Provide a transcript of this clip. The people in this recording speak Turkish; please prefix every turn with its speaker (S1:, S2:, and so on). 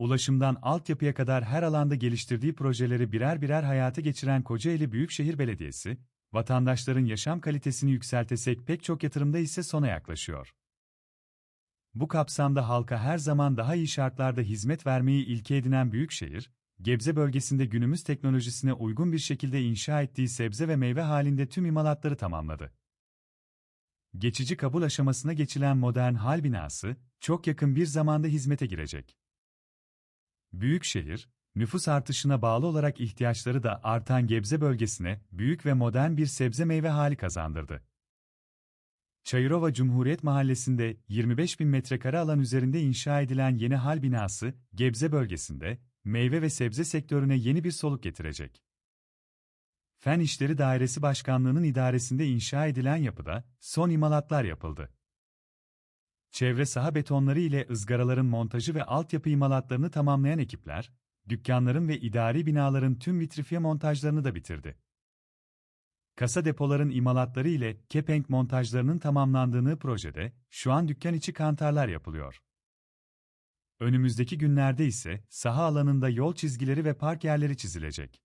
S1: ulaşımdan altyapıya kadar her alanda geliştirdiği projeleri birer birer hayata geçiren Kocaeli Büyükşehir Belediyesi, vatandaşların yaşam kalitesini yükseltesek pek çok yatırımda ise sona yaklaşıyor. Bu kapsamda halka her zaman daha iyi şartlarda hizmet vermeyi ilke edinen Büyükşehir, Gebze bölgesinde günümüz teknolojisine uygun bir şekilde inşa ettiği sebze ve meyve halinde tüm imalatları tamamladı. Geçici kabul aşamasına geçilen modern hal binası, çok yakın bir zamanda hizmete girecek. Büyükşehir, nüfus artışına bağlı olarak ihtiyaçları da artan Gebze bölgesine büyük ve modern bir sebze meyve hali kazandırdı. Çayırova Cumhuriyet Mahallesi'nde 25 bin metrekare alan üzerinde inşa edilen yeni hal binası, Gebze bölgesinde, meyve ve sebze sektörüne yeni bir soluk getirecek. Fen İşleri Dairesi Başkanlığı'nın idaresinde inşa edilen yapıda, son imalatlar yapıldı. Çevre saha betonları ile ızgaraların montajı ve altyapı imalatlarını tamamlayan ekipler, dükkanların ve idari binaların tüm vitrifiye montajlarını da bitirdi. Kasa depoların imalatları ile kepenk montajlarının tamamlandığı projede, şu an dükkan içi kantarlar yapılıyor. Önümüzdeki günlerde ise saha alanında yol çizgileri ve park yerleri çizilecek.